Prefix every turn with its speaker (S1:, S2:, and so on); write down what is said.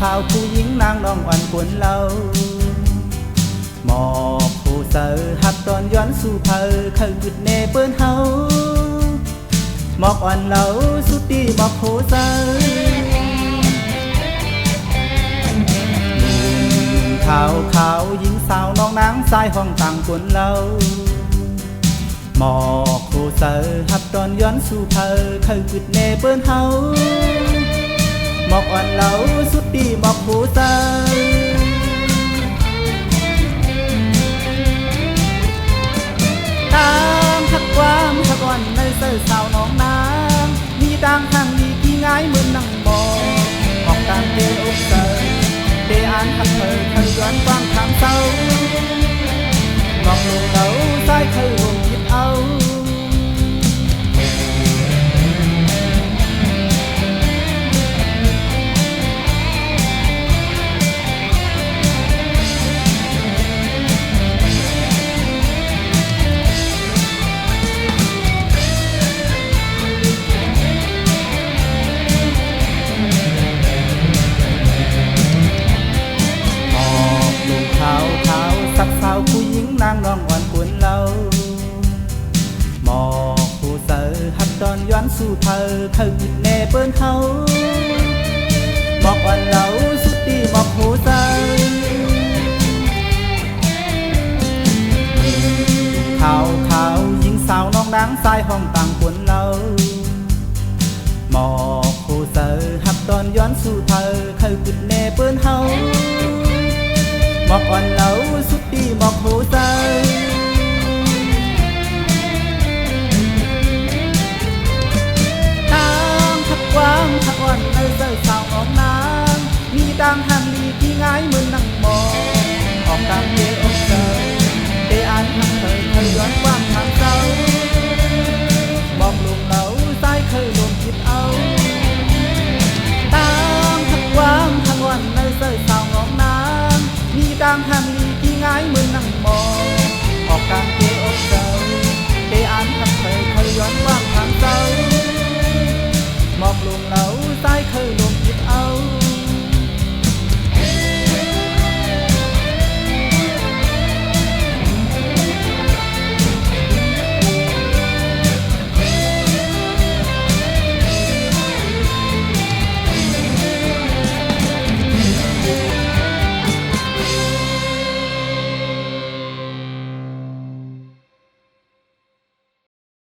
S1: สาวผู้หญิงนางน้องอ่อนกวนเราหมอกผู้เสอหับตอนย้อนสู่เพอเคยจุดเนเปิ้นเฮาหมอกอ่อนเราสุดดีหมอกผู้เสอขาวขาวหญิงสาวน้องนางสายห้องต่างกวนเราหมอกผู้เสอหับตอนย้อนสู่เพอเคยจุดเนเปิ้นเฮาหมอกอ่อนเรา สุดดีหมอกผู้เสอตามทักความทักวันในเส้อสาวน้องนางมีต่างทางดีที่ง่ายเหมือนนั่งมองออกตามเดอกเสอเดอ่านทักเธอเคยย้อนกว้างทางเศร้ามองลง ผู้หญิงนางน้องอ่อนกวนเราหมอกผู้เสอหัดตอนย้อนสู่เพอเคยแน่เปิ้นเขาหมอกอ่อนเราสุดดีหมอกผู้เสอขาวขาวหญิงสาวน้องนางสายห้องต่างกวนเราหมอกผู้เสอหับตอนย้อนสู่เพอเคยกุดแน่เปิ้นเฮาหมอกอ่อนเหลาางหันดีที่ง่ายเหมือนนั่งมองออกตามเยออกเจอเออานทงเคยเคยย้อนความทางเจ้าบอกลุงเหลาใต้เคยรวมคิดเอา ตามทักความทางวันในเสยสาวงองน้ำมีดางหันดีที่ง่ายเหมือนนั่งมองออกตามเยออกเจอเออานทงเคย